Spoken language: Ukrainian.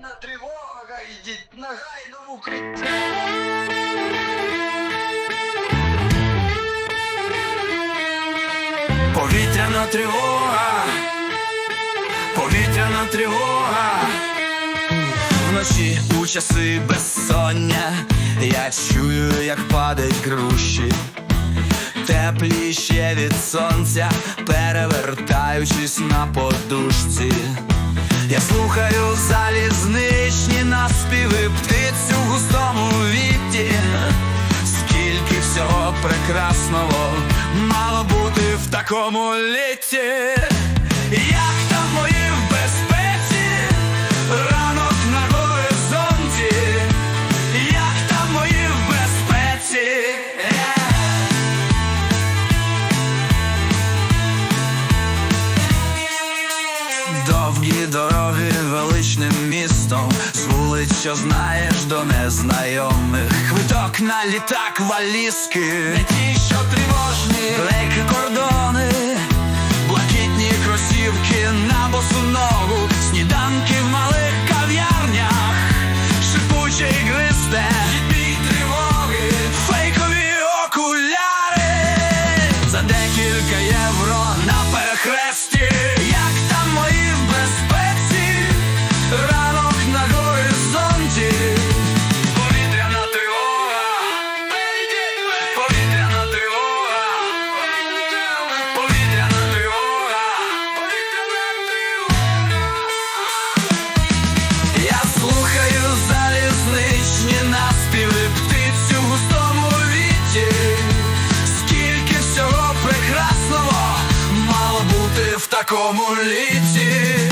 Повітряна тривога, йдіть негайно в укриття. Повітряна тривога, повітряна тривога. Вночі у часи безсоння я чую, як падають груші, теплі ще від сонця, перевертаючись на подушці. Я слухаю залізничні наспіви птиць у густому віті. Скільки всього прекрасного мало бути в такому літі, як Дороги величним містом, з вулиць, що знаєш до незнайомих. Квиток на літак, валізки, не ті, що тривожні, такому літі.